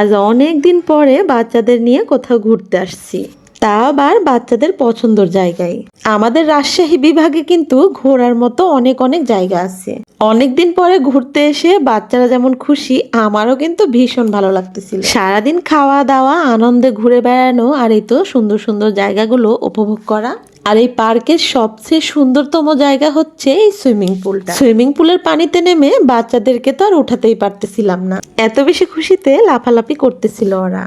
আজ অনেক দিন পরে বাচ্চাদের নিয়ে কোথাও ঘুরতে আসছি। তা আবার বাচ্চাদের পছন্দর জায়গায়। আমাদের রাজশাহী বিভাগে কিন্তু ঘোরার মতো অনেক অনেক জায়গা আছে। অনেকদিন পরে ঘুরতে এসে বাচ্চারা যেমন খুশি, আমারও কিন্তু ভীষণ ভালো লাগতেছিল। সারাদিন খাওয়া দাওয়া, আনন্দে ঘুরে বেড়ানো আর এই তো সুন্দর সুন্দর জায়গাগুলো উপভোগ করা। আর এই পার্কের সবচেয়ে সুন্দরতম জায়গা হচ্ছে এই সুইমিং পুলটা। সুইমিং পুলের পানিতে নেমে বাচ্চাদেরকে তো আর উঠাতেই পারতেছিলাম না। এত বেশি খুশিতে লাফালাফি করতেছিল ওরা।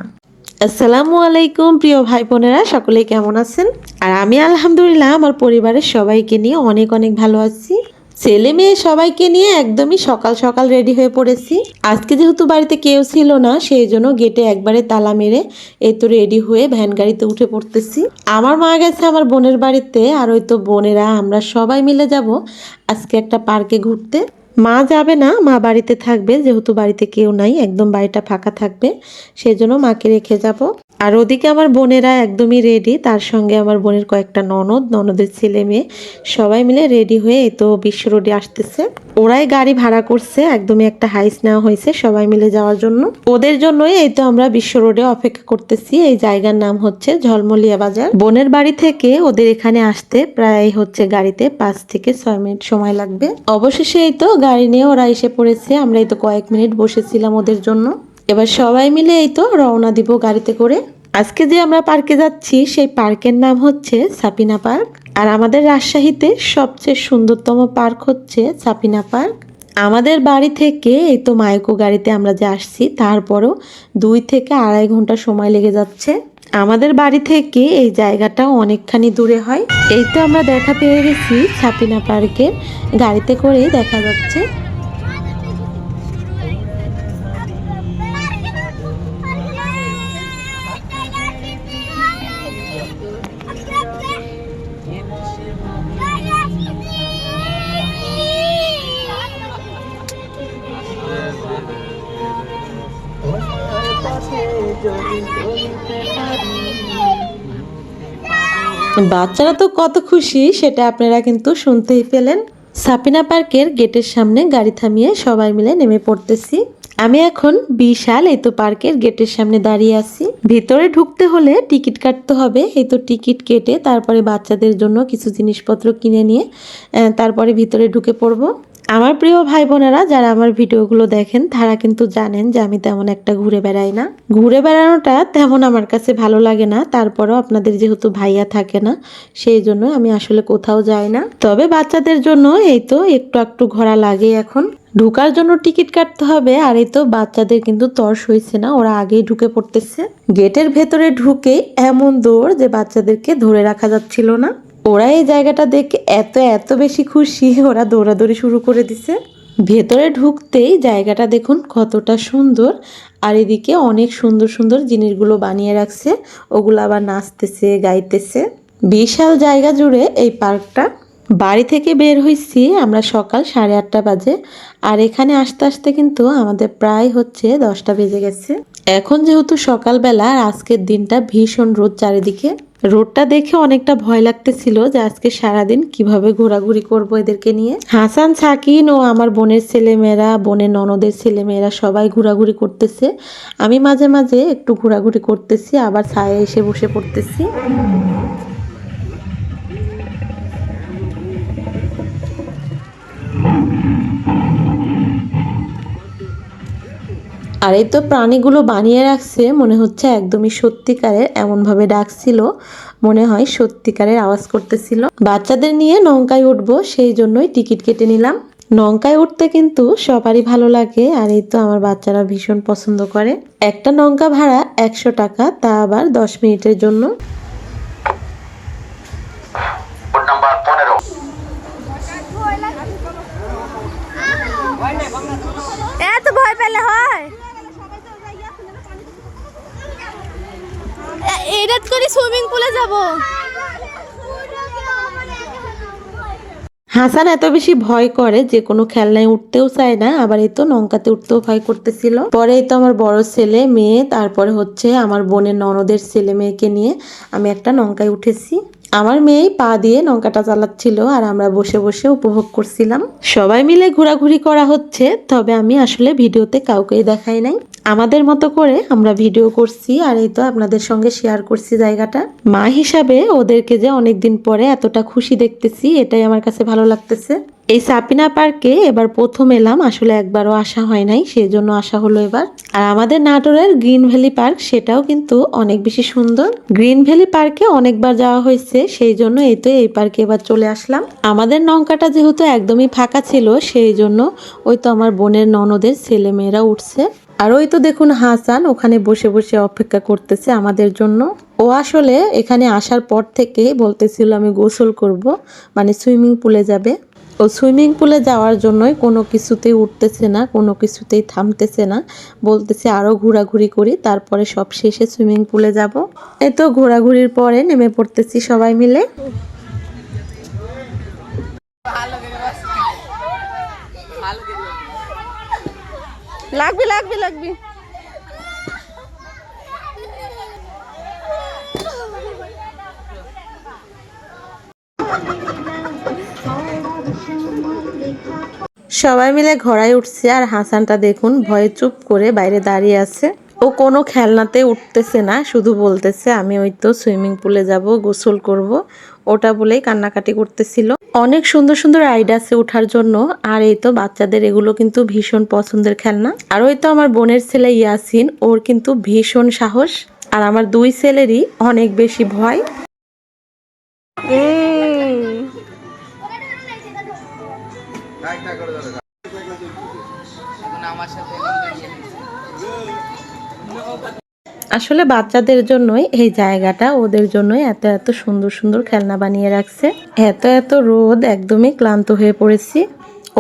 আসসালামু আলাইকুম প্রিয় ভাই বোনেরা, সকলেই কেমন আছেন? আর আমি আলহামদুলিল্লাহ, আমার পরিবারের সবাইকে নিয়ে অনেক অনেক ভালো আছি। ছেলে মেয়ে সবাইকে নিয়ে একদমই সকাল সকাল রেডি হয়ে পড়েছি। আজকে যেহেতু বাড়িতে কেউ ছিল না, সেই জন্য গেটে একবারে তালা মেরে এই তো রেডি হয়ে ভ্যান গাড়িতে উঠে পড়তেছি। আমার মা গেছে আমার বোনের বাড়িতে, আর ওই তো বোনেরা, আমরা সবাই মিলে যাব আজকে একটা পার্কে ঘুরতে। মা যাবে না, মা বাড়িতে থাকবে, যেহেতু বাড়িতে কেউ নাই, একদম বাড়িটা ফাঁকা থাকবে, সেই জন্য মাকে রেখে যাব। আর ওদিকে আমার বোনেরা একদমই রেডি তার সঙ্গে আমার বোনের কয়েকটা ননদ, ননদের ছেলে মেয়ে, সবাই মিলে রেডি হয়ে এই তো বিশ্ব রোডে আসতেছে। ওরাই গাড়ি ভাড়া করছে, একদমই একটা হাইস নেওয়া হয়েছে সবাই মিলে যাওয়ার জন্য। ওদের জন্যই এই তো আমরা বিশ্ব রোডে অপেক্ষা করতেছি, এই জায়গার নাম হচ্ছে ঝলমলিয়া বাজার। বোনের বাড়ি থেকে ওদের এখানে আসতে প্রায় হচ্ছে গাড়িতে পাঁচ থেকে ছয় মিনিট সময় লাগবে। অবশেষে এই তো গাড়ি নিয়ে ওরা এসে পড়েছে, আমরা এই তো কয়েক মিনিট বসেছিলাম ওদের জন্য। এবার সবাই মিলে এই তো রওনা দিব গাড়িতে করে। আজকে যে আমরা পার্কে যাচ্ছি, সেই পার্কের নাম হচ্ছে সাপিনা পার্ক। আর আমাদের রাজশাহীতে সবচেয়ে সুন্দরতম পার্ক হচ্ছে সাপিনা পার্ক। আমাদের বাড়ি থেকে এই তো মায়কো গাড়িতে আমরা যে আসছি, তারপরও দুই থেকে আড়াই ঘণ্টা সময় লেগে যাচ্ছে। আমাদের বাড়ি থেকে এই জায়গাটা অনেকখানি দূরে হয়। এই তো আমরা দেখা পেয়ে গেছি সাপিনা পার্কে গাড়িতে করেই দেখা যাচ্ছে। বাচ্চারা তো কত খুশি, সেটা আপনারা কিন্তু শুনতেই পেলেন। সাপিনা পার্কের গেটের সামনে গাড়ি থামিয়ে সবাই মিলে নেমে পড়তেছি। আমি এখন বিশাল এই তো পার্কের গেটের সামনে দাঁড়িয়ে আছি। ভিতরে ঢুকতে হলে টিকিট কাটতে হবে। এই তো টিকিট কেটে তারপরে বাচ্চাদের জন্য কিছু জিনিসপত্র কিনে নিয়ে তারপরে ভিতরে ঢুকে পড়ব। আমার প্রিয় ভাই বোনেরা যারা আমার ভিডিওগুলো দেখেন, তারা কিন্তু জানেন যে আমি তেমন একটা ঘুরে বেড়াই না। ঘুরে বেড়ানোটা তেমন আমার কাছে ভালো লাগে না, তারপরেও আপনাদের যেহেতু ভাইয়া থাকে না, সেই জন্য আমি আসলে কোথাও যাই না। তবে বাচ্চাদের জন্য এই তো একটু একটু ঘোরা লাগে এখন। ঢুকার জন্য টিকিট কাটতে হবে, আর এই তো বাচ্চাদের কিন্তু তর্স হয়েছে না, ওরা আগেই ঢুকে পড়তেছে। গেটের ভেতরে ঢুকে এমন দৌড় যে বাচ্চাদেরকে ধরে রাখা যাচ্ছিল না। ওরা এই জায়গাটা দেখে এত এত বেশি খুশি, ওরা দৌড়াদৌড়ি শুরু করে দিছে। ভেতরে ঢুকতেই জায়গাটা দেখুন কতটা সুন্দর, আর এদিকে অনেক সুন্দর সুন্দর জিনিসগুলো বানিয়ে রাখছে। ওগুলো আবার নাচতেছে, গাইতেছে। বিশাল জায়গা জুড়ে এই পার্কটা। বাড়ি থেকে বের হয়েছি আমরা সকাল সাড়ে আটটা বাজে, আর এখানে আসতে আসতে কিন্তু আমাদের প্রায় হচ্ছে দশটা বেজে গেছে। এখন যেহেতু সকালবেলা আজকের দিনটা ভীষণ রোদ চারিদিকে। রোডটা দেখে অনেকটা ভয় লাগতেছিল যে আজকে সারাদিন কীভাবে ঘোরাঘুরি করব এদেরকে নিয়ে। হাসান, সাকিন ও আমার বোনের ছেলেমেয়েরা, বোনের ননদের ছেলেমেয়েরা সবাই ঘোরাঘুরি করতেছে। আমি মাঝে মাঝে একটু ঘোরাঘুরি করতেছি, আবার ছায়া এসে বসে পড়তেছি। আর এই তো প্রাণীগুলো বানিয়ে রাখছে মনে হচ্ছে একদমই সত্যিকারের এমনভাবে ডাকছিল মনে হয় সত্যিকারের আওয়াজ করতেছিল। বাচ্চাদের নিয়ে নৌকায় উঠবো সেই জন্যই টিকিট কেটে নিলাম। নৌকায় উঠতে কিন্তু সবারই ভালো লাগে আর এই তো আমার বাচ্চারা ভীষণ পছন্দ করে। একটা নৌকা ভাড়া একশো টাকা তা আবার দশ মিনিটের জন্য। এত ভয় পেলে হয়। করে সুইমিং পুলে যাব। হাসান এত বেশি ভয় করে যে কোনো খেলনায় উঠতেও চায় না, আবার এই তো নৌকাতে উঠতেও ভয় করতেছিল। পরে তো আমার বড় ছেলে, মেয়ে, তারপরে হচ্ছে আমার বোনের ননদের ছেলে মেয়েকে নিয়ে আমি একটা নৌকায় উঠেছি। আমার মেয়ে পা দিয়ে নৌকাটা চালাচ্ছিল আর আমরা বসে বসে উপভোগ করছিলাম। সবাই মিলে ঘোরাঘুরি করা হচ্ছে, তবে আমি আসলে ভিডিওতে কাউকেই দেখাই নাই। আমাদের মতো করে আমরা ভিডিও করছি আর এই তো আপনাদের সঙ্গে শেয়ার করছি জায়গাটা। মা হিসাবে ওদেরকে যে অনেকদিন পরে এতটা খুশি দেখতেছি, এটাই আমার কাছে ভালো লাগতেছে। এই সাপিনা পার্কে এবার প্রথম এলাম, আসলে একবারও আসা হয় নাই সেই জন্য আসা হলো এবার। আর আমাদের নাটোরের গ্রিন ভ্যালি পার্ক, সেটাও কিন্তু অনেক বেশি সুন্দর। গ্রিন ভ্যালি পার্কে অনেকবার যাওয়া হয়েছে সেই জন্য এই তো এই পার্কে এবার চলে আসলাম। আমাদের নৌকাটা যেহেতু একদমই ফাঁকা ছিল সেই জন্য ওই তো আমার বোনের ননদের ছেলে মেয়েরা উঠছে। আর ওই তো দেখুন হাসান, ওখানে বসে বসে অপেক্ষা করতেছে আমাদের জন্য। ও আসলে এখানে আসার পর থেকে বলতেছিল আমি গোসল করব মানে সুইমিং পুলে যাবে। ও সুইমিং পুলে যাওয়ার জন্যই কোনো কিছুতেই উঠতেছে না, কোনো কিছুতেই থামতেছে না। বলতেছে আরও ঘোরাঘুরি করি, তারপরে সব শেষে সুইমিং পুলে যাব। এই তো ঘোরাঘুরির পরে নেমে পড়তেছি সবাই মিলে। লাগবে লাগবে লাগবে। সবাই মিলে ঘোড়ায় উঠছে আর হাসানটা দেখুন ভয়ে চুপ করে বাইরে দাঁড়িয়ে আছে। ও কোনো খেলনাতে উঠতেছে না, শুধু বলতেছে, আমি ওই তো সুইমিং পুলে যাব, গোসল করব। ওটা বলেই কান্নাকাটি করতেছিল। অনেক সুন্দর সুন্দর রাইড আছে ওঠার জন্য, আর এই তো বাচ্চাদের এগুলো কিন্তু ভীষণ পছন্দের খেলনা। আর ওই তো আমার বোনের ছেলে ইয়াসিন, ওর কিন্তু ভীষণ সাহস। আর আমার দুই ছেলেরই অনেক বেশি ভয়। আসলে বাচ্চাদের জন্যই এই জায়গাটা, ওদের জন্যই এত এত সুন্দর সুন্দর খেলনা বানিয়ে রাখছে। এত এত রোদ, একদমই ক্লান্ত হয়ে পড়েছি।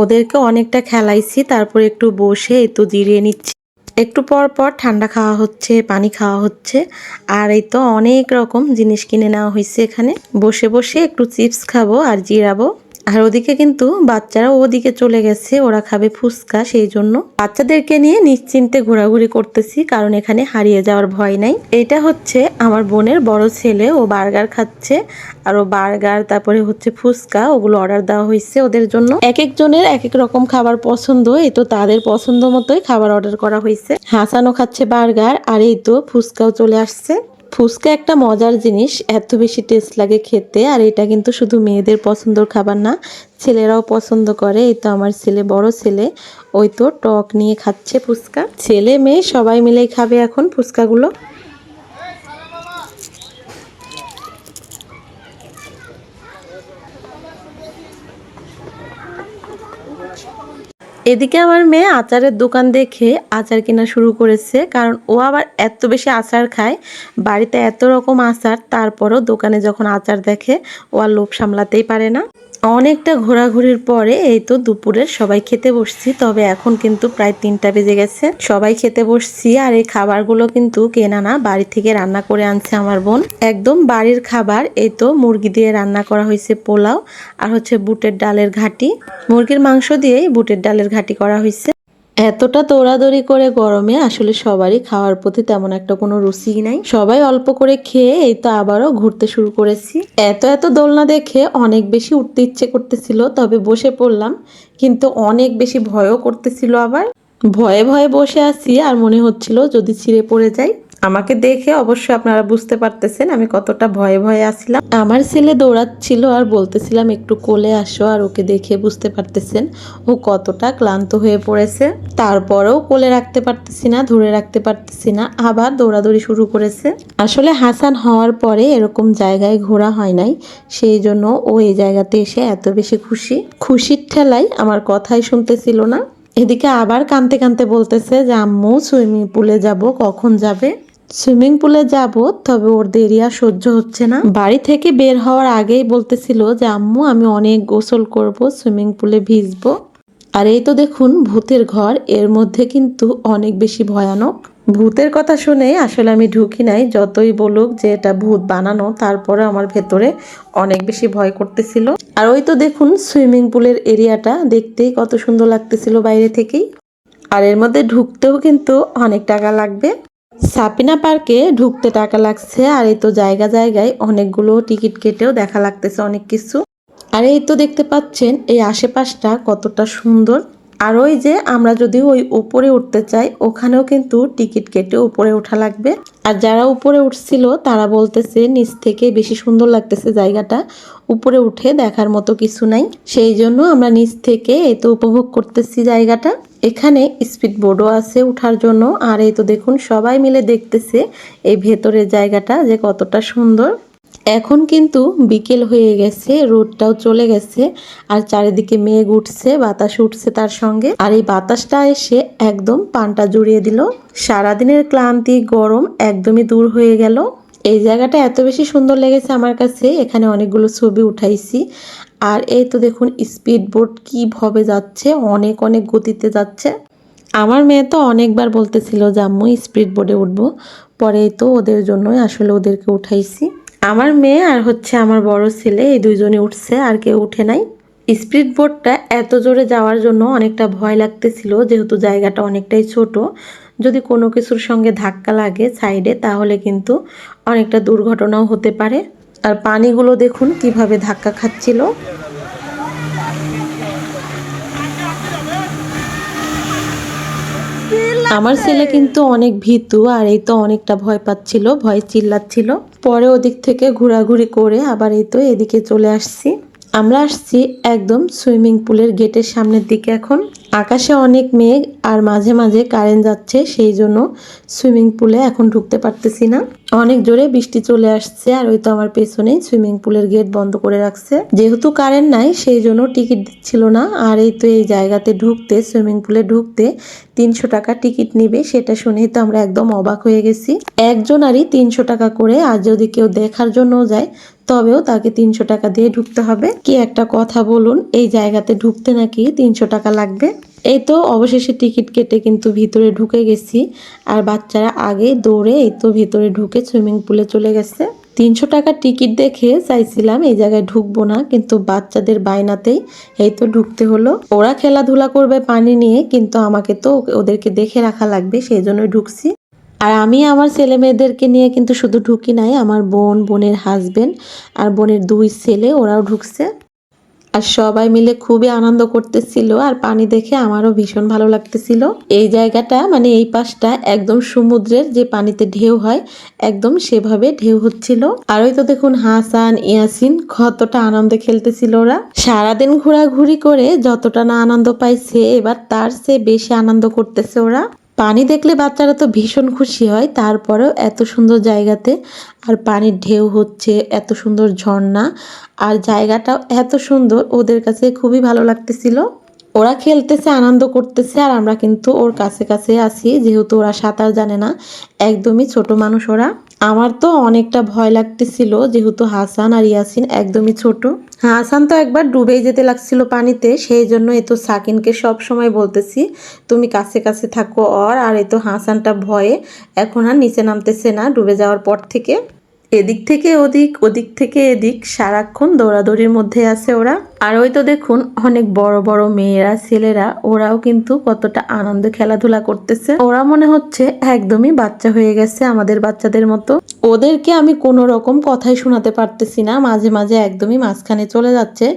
ওদেরকে অনেকটা খেলাইছি, তারপর একটু বসে তো জিরিয়ে নিচ্ছি। একটু পর পর ঠান্ডা খাওয়া হচ্ছে, পানি খাওয়া হচ্ছে, আর এই তো অনেক রকম জিনিস কিনে নেওয়া হয়েছে এখানে। বসে বসে একটু চিপস খাব আর জিরাবো। আর ওদিকে কিন্তু বাচ্চারা ওদিকে চলে গেছে, ওরা খাবে ফুচকা সেই জন্য। বাচ্চাদেরকে নিয়ে নিশ্চিন্তে ঘোরাঘুরি করতেছি, কারণ এখানে হারিয়ে যাওয়ার ভয় নাই। এটা হচ্ছে আমার বোনের বড় ছেলে, ও বার্গার খাচ্ছে, আর ও বার্গার, তারপরে হচ্ছে ফুচকা, ওগুলো অর্ডার দেওয়া হয়েছে ওদের জন্য। এক একজনের এক এক রকম খাবার পছন্দ, এই তো তাদের পছন্দ মতোই খাবার অর্ডার করা হয়েছে হাসানো খাচ্ছে বার্গার, আর এই তো ফুচকাও চলে আসছে। ফুচকা একটা মজার জিনিস, এত বেশি টেস্ট লাগে খেতে, আর এটা কিন্তু শুধু মেয়েদের পছন্দর খাবার না, ছেলেরাও পছন্দ করে। এই তো আমার ছেলে, বড় ছেলে, ওই তো টক নিয়ে খাচ্ছে ফুচকা। ছেলে, মেয়ে সবাই মিলেই খাবে এখন ফুচকাগুলো। এদিকে আমার মেয়ে আচারের দোকান দেখে আচার কেনা শুরু করেছে, কারণ ও আবার এত বেশি আচার খায়, বাড়িতে এত রকম আচার, তারপরও দোকানে যখন আচার দেখে ও আর লোভ সামলাতেই পারে না। অনেকটা ঘোরাঘুরির পরে এই তো দুপুরের সবাই খেতে বসছি, তবে এখন কিন্তু প্রায় তিনটা বেজে গেছে। সবাই খেতে বসছি আর এই খাবারগুলো কিন্তু কেনা না, বাড়ি থেকে রান্না করে আনছে আমার বোন। একদম বাড়ির খাবার, এই তো মুরগি দিয়ে রান্না করা হয়েছে পোলাও আর হচ্ছে বুটের ডালের ঘাটি। মুরগির মাংস দিয়েই বুটের ডালের ঘাটি করা হয়েছে। এতটা দৌড়াদৌড়ি করে গরমে আসলে সবারই খাওয়ার প্রতি তেমন একটা কোনো রুচি নাই। সবাই অল্প করে খেয়ে এই তো আবারও ঘুরতে শুরু করেছি। এত এত দোলনা দেখে অনেক বেশি উঠতে ইচ্ছে করতেছিল, তবে বসে পড়লাম, কিন্তু অনেক বেশি ভয়ও করতেছিল আবার। ভয়ে ভয়ে বসে আছি আর মনে হচ্ছিল যদি ছিঁড়ে পড়ে যাই। আমাকে দেখে অবশ্যই আপনারা বুঝতে পারতেছেন আমি কতটা ভয়ে ভয়ে আসলাম আমার ছেলে দৌড়াচ্ছিল আর বলতেছিলাম, একটু কোলে আসো আর ওকে দেখে বুঝতে পারতেছেন ও কতটা ক্লান্ত হয়ে পড়েছে। তারপরেও কোলে রাখতে পারতেছি না, ধরে রাখতে পারতেছি না, আবার দৌড়াদৌড়ি শুরু করেছে। আসলে হাসান হওয়ার পরে এরকম জায়গায় ঘোরা হয় নাই, সেই জন্য ও এই জায়গাতে এসে এত বেশি খুশি। খুশির ঠেলায় আমার কথাই শুনতেছিল না। এদিকে আবার কানতে কানতে বলতেছে যে, আম্মু, সুইমিং পুলে যাব, কখন যাবে? সুইমিং পুলে যাব, তবে ওর দেরি আর সহ্য হচ্ছে না। বাড়ি থেকে বের হওয়ার আগেই বলতেছিল যে, আম্মু, আমি অনেক গোসল করব, সুইমিং পুলে ভিজবো। আর এই তো দেখুন, ভূতের ঘর, এর মধ্যে কিন্তু অনেক বেশি ভয়ানক। ভূতের কথা শুনে আসলে আমি ঢুকি নাই, যতই বলুক যে এটা ভূত বানানো তারপরে আমার ভেতরে অনেক বেশি ভয় করতেছিল। আর ওই তো দেখুন, সুইমিং পুলের এরিয়াটা, দেখতেই কত সুন্দর লাগতেছিল বাইরে থেকেই। আর এর মধ্যে ঢুকতেও কিন্তু অনেক টাকা লাগবে। সাপিনা পার্কে ঢুকতে টাকা লাগছে, আর এই তো জায়গা জায়গায় অনেকগুলো টিকিট কেটেও দেখা লাগতেছে অনেক কিছু। আর এই তো দেখতে পাচ্ছেন, এই আশেপাশটা কতটা সুন্দর। আর ওই যে আমরা যদি ওই উপরে উঠতে চাই, ওখানেও কিন্তু টিকিট কেটে উপরে ওঠা লাগবে। আর যারা উপরে উঠছিল, তারা বলতেছে নিচ থেকে বেশি সুন্দর লাগতেছে জায়গাটা, উপরে উঠে দেখার মতো কিছু নাই। সেই জন্য আমরা নিচ থেকে এই তো উপভোগ করতেছি জায়গাটা। এখানে স্পিড বোর্ডও আছে উঠার জন্য। আর এই তো দেখুন, সবাই মিলে দেখতেছে এই ভেতরের জায়গাটা যে কতটা সুন্দর। এখন কিন্তু বিকেল হয়ে গেছে, রোদটাও চলে গেছে, আর চারিদিকে মেঘ উঠছে, বাতাস উঠছে তার সঙ্গে। আর এই বাতাসটা এসে একদম পানটা জুড়িয়ে দিল। সারাদিনের ক্লান্তি, গরম একদমই দূর হয়ে গেল। এই জায়গাটা এত বেশি সুন্দর লেগেছে আমার কাছে, এখানে অনেকগুলো ছবি উঠাইছি। আর এই তো দেখুন স্পিড বোট কীভাবে যাচ্ছে, অনেক অনেক গতিতে যাচ্ছে। আমার মেয়ে তো অনেকবার বলতেছিল যে, আম্মু স্পিড বোর্ডে উঠবো। পরে তো ওদের জন্যই আসলে ওদেরকে উঠাইছি। আমার মেয়ে আর হচ্ছে আমার বড় ছেলে, এই দুইজনই উঠছে, আর কেউ উঠে নাই। স্পিড বোটটা এত জোরে যাওয়ার জন্য অনেকটা ভয় লাগতেছিল, যেহেতু জায়গাটা অনেকটাই ছোট। যদি কোনো কিছুর সঙ্গে ধাক্কা লাগে সাইডে, তাহলে কিন্তু অনেকটা দুর্ঘটনাও হতে পারে। আর পানিগুলো দেখুন কীভাবে ধাক্কা খাচ্ছিল। আমার ছেলে কিন্তু অনেক ভীতু, আর এই তো অনেকটা ভয় পাচ্ছিল, ভয় চিল্লাচ্ছিল। পরে ওদিক থেকে ঘোরাঘুরি করে আবার এই তো এদিকে চলে আসছি। আমরা আসছি একদম সুইমিং পুলের গেটের সামনের দিকে এখন। আকাশে অনেক মেঘ আর মাঝে মাঝে কারেন্ট যাচ্ছে, সেই জন্য সুইমিং পুলে এখন ঢুকতে পারতেছি না। অনেক জোরে বৃষ্টি চলে আসছে আর ওই তো আমার পেছনেই সুইমিং পুলের গেট বন্ধ করে রাখছে। যেহেতু কারেন্ট নাই, সেই জন্য টিকিট দিচ্ছিল না। আর এই তো এই জায়গাতে ঢুকতে, সুইমিং পুলে ঢুকতে তিনশো টাকা টিকিট নিবে, সেটা শুনেই তো আমরা একদম অবাক হয়ে গেছি। একজনারই তিনশো টাকা করে, আর যদি কেউ দেখার জন্য যায়, তবেও তাকে তিনশো টাকা দিয়ে ঢুকতে হবে। কি একটা কথা বলুন, এই জায়গাতে ঢুকতে নাকি তিনশো টাকা লাগবে? এই তো অবশেষে টিকিট কেটে কিন্তু ভিতরে ঢুকে গেছি। আর বাচ্চারা আগে দৌড়ে এই তো ভিতরে ঢুকে সুইমিং পুলে চলে গেছে। তিনশো টাকার টিকিট দেখে চাইছিলাম এই জায়গায় ঢুকবো না, কিন্তু বাচ্চাদের বায়নাতেই এই তো ঢুকতে হলো। ওরা খেলাধুলা করবে পানি নিয়ে, কিন্তু আমাকে তো ওদেরকে দেখে রাখা লাগবে, সেই জন্য ঢুকছি। আর আমি আমার ছেলে মেয়েদেরকে নিয়ে কিন্তু শুধু ঢুকি নাই, আমার বোন, বোনের হাজবেন্ড আর বোনের দুই ছেলে, ওরাও ঢুকছে। আর সবাই মিলে খুবই আনন্দ করতেছিল আর পানি দেখে আমারও ভীষণ ভালো লাগতেছিল। এই জায়গাটা মানে এই পাশটা একদম সমুদ্রের যে পানিতে ঢেউ হয়, একদম সেভাবে ঢেউ হচ্ছিল। আর ওই তো দেখুন হাসান, ইয়াসিন, কতটা আনন্দে খেলতেছিল ওরা। সারাদিন ঘোরাঘুরি করে যতটা না আনন্দ পাইছে, এবার তার সে বেশি আনন্দ করতেছে ওরা। পানি দেখলে বাচ্চারা তো ভীষণ খুশি হয়, তারপরেও এত সুন্দর জায়গাতে আর পানির ঢেউ হচ্ছে, এত সুন্দর ঝর্ণা আর জায়গাটাও এত সুন্দর, ওদের কাছে খুবই ভালো লাগতেছিল। ওরা খেলতেছে, আনন্দ করতেছে আর আমরা কিন্তু ওর কাছে কাছে আছি যেহেতু ওরা সাঁতার জানে না, একদমই ছোট মানুষ ওরা। আমার তো অনেকটা ভয় লাগতেছিল, যেহেতু হাসান আর ইয়াসিন একদমই ছোট। হাসান তো একবার ডুবেই যেতে লাগছিল পানিতে, সেই জন্য এ তো সাকিনকে সব সময় বলতেছি, তুমি কাছে কাছে থাকো অর। আর এ তো হাসানটা ভয়ে এখন আর নিচে নামতেছে না, ডুবে যাওয়ার পর থেকে। এদিক থেকে ওদিক ওদিক থেকে এদিক, সারাক্ষণ দৌড়াদৌড়ির মধ্যে আছে ওরা। আর ওই তো দেখুন, অনেক বড় বড় মেয়েরা, ছেলেরা, ওরাও কিন্তু কতটা আনন্দে খেলাধুলা করতেছে। ওরা মনে হচ্ছে একদমই বাচ্চা হয়ে গেছে আমাদের বাচ্চাদের মতো। ওদেরকে আমি কোনো রকম কথাই শোনাতে পারতেছি না, মাঝে মাঝে একদমই মাঝখানে চলে যাচ্ছে।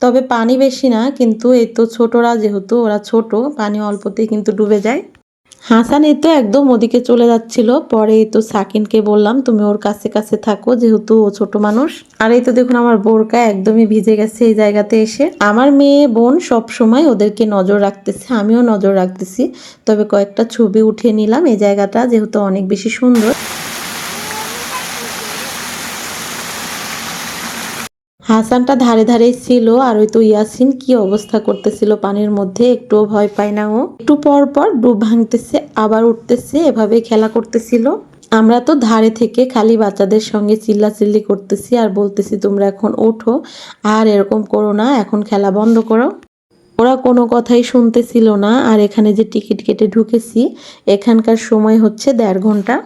তবে পানি বেশি না, কিন্তু এই তো ছোটরা যেহেতু, ওরা ছোট, পানি অল্পতেই কিন্তু ডুবে যায়। হাসান এই তো একদম ওদিকে চলে যাচ্ছিল। পরে তো সাকিনকে বললাম, তুমি ওর কাছে কাছে থাকো, যেহেতু ও ছোট মানুষ। আর এই তো দেখুন আমার বোরকা একদমই ভিজে গেছে এই জায়গাতে এসে। আমার মেয়ে বোন সব সময় ওদেরকে নজর রাখতেছে, আমিও নজর রাখতেছি। তবে কয়েকটা ছবি উঠে নিলাম, এই জায়গাটা যেহেতু অনেক বেশি সুন্দর। হাসানটা ধারে ধারে ছিল আর ওই তো ইয়াসিন কি অবস্থা করতেছিল পানির মধ্যে একটুও ভয় পায় না ও। একটু পর পর ডুব ভাঙতেছে, আবার উঠতেছে এভাবে খেলা করতেছিল। আমরা তো ধারে থেকে খালি বাচ্চাদের সঙ্গে চিল্লাচিল্লি করতেছি আর বলতেছি, তোমরা এখন ওঠো আর এরকম করো না, এখন খেলা বন্ধ করো। ওরা কোনো কথাই শুনতেছিল না আর এখানে যে টিকিট কেটে ঢুকেছি, এখানকার সময় হচ্ছে দেড় ঘণ্টা।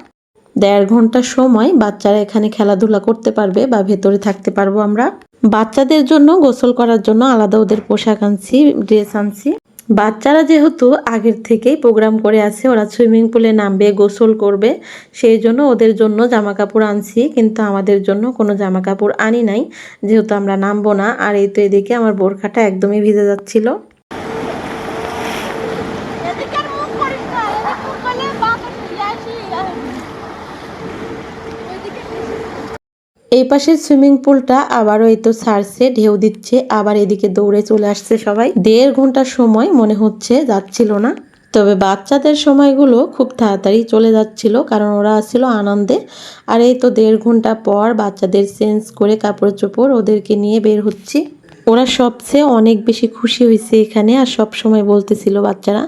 দেড় ঘণ্টা সময় বাচ্চারা এখানে খেলাধুলা করতে পারবে বা ভেতরে থাকতে পারব আমরা। বাচ্চাদের জন্য গোসল করার জন্য আলাদা ওদের পোশাক আনছি ড্রেস আনছি। বাচ্চারা যেহেতু আগের থেকেই প্রোগ্রাম করে আছে, ওরা সুইমিং পুলে নামবে, গোসল করবে, সেই জন্য ওদের জন্য জামা কাপড় আনছি, কিন্তু আমাদের জন্য কোনো জামা কাপড় আনি নাই, যেহেতু আমরা নামবো না। আর এই তো এদিকে আমার বোরখাটা একদমই ভিজে যাচ্ছিল। এই পাশের সুইমিং পুলটা আবারও এই তো ছাড়ছে ঢেউ দিচ্ছে, আবার এদিকে দৌড়ে চলে আসছে সবাই। দেড় ঘণ্টার সময় মনে হচ্ছে যাচ্ছিল না, তবে বাচ্চাদের সময়গুলো খুব তাড়াতাড়ি চলে যাচ্ছিল কারণ ওরা আসছিল আনন্দে। আর এই তো দেড় ঘণ্টা পর বাচ্চাদের চেঞ্জ করে কাপড় চোপড় ওদেরকে নিয়ে বের হচ্ছি। ওরা সবচেয়ে অনেক বেশি খুশি হয়েছে এখানে আর সব সময় বলতেছিল বাচ্চারা,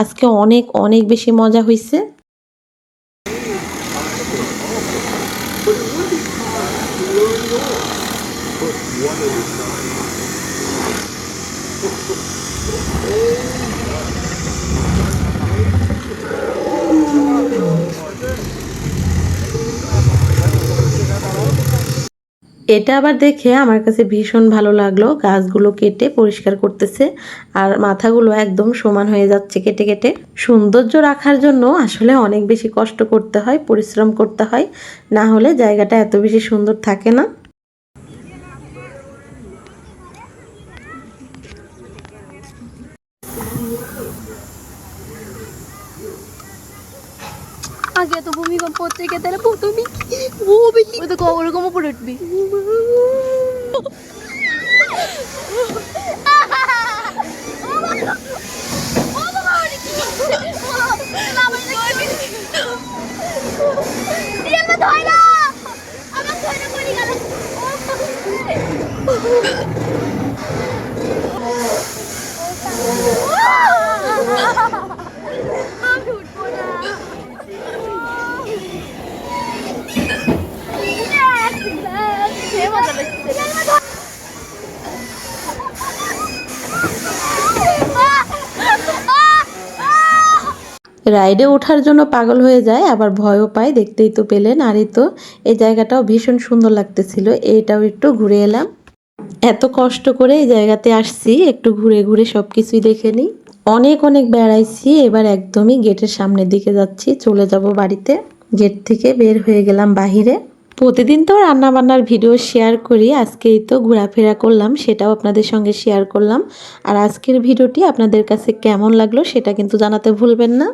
আজকে অনেক অনেক বেশি মজা হয়েছে। এটা আবার দেখে আমার কাছে ভীষণ ভালো লাগল। গাছগুলো কেটে পরিষ্কার করতেছে আর মাথাগুলো একদম সমান হয়ে যাচ্ছে কেটে কেটে। সৌন্দর্য রাখার জন্য আসলে অনেক বেশি কষ্ট করতে হয়, পরিশ্রম করতে হয়। না হলে জায়গাটা এত বেশি সুন্দর থাকে না। আগে তো ভূমিকম্প হচ্ছে গিয়ে তাহলে প্রথমে ভূমি তো ওরকম উপরে উঠবি। আমি উঠবো না সে মজা লাগছে রাইডে ওঠার জন্য পাগল হয়ে যায়, আবার ভয়ও পায়। দেখতেই তো পেলেন আর তো, এই জায়গাটাও ভীষণ সুন্দর লাগতেছিল। এইটাও একটু ঘুরে এলাম। এত কষ্ট করে এই জায়গাতে আসছি, একটু ঘুরে ঘুরে সব কিছুই দেখে নিই। অনেক অনেক বেড়াইছি, এবার একদমই গেটের সামনের দিকে যাচ্ছি, চলে যাব বাড়িতে। গেট থেকে বের হয়ে গেলাম বাহিরে। প্রতিদিন তো রান্না বান্নার ভিডিও শেয়ার করি আজকে এই তো ঘোরাফেরা করলাম, সেটাও আপনাদের সঙ্গে শেয়ার করলাম। আর আজকের ভিডিওটি আপনাদের কাছে কেমন লাগল, সেটা কিন্তু জানাতে ভুলবেন না।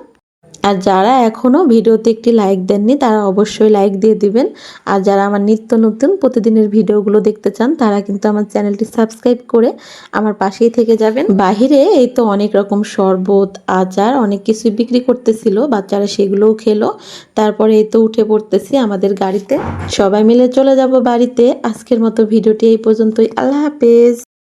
আর যারা এখনও ভিডিওতে একটি লাইক দেননি, তারা অবশ্যই লাইক দিয়ে দিবেন। আর যারা আমার নিত্য নতুন প্রতিদিনের ভিডিওগুলো দেখতে চান, তারা কিন্তু আমার চ্যানেলটি সাবস্ক্রাইব করে আমার পাশেই থেকে যাবেন। বাহিরে এই তো অনেক রকম শরবত, আচার, অনেক কিছুই বিক্রি করতেছিল, বাচ্চারা সেগুলোও খেলো। তারপরে এই তো উঠে পড়তেছি আমাদের গাড়িতে। সবাই মিলে চলে যাব বাড়িতে। আজকের মতো ভিডিওটি এই পর্যন্তই। আল্লাহ হাফেজ।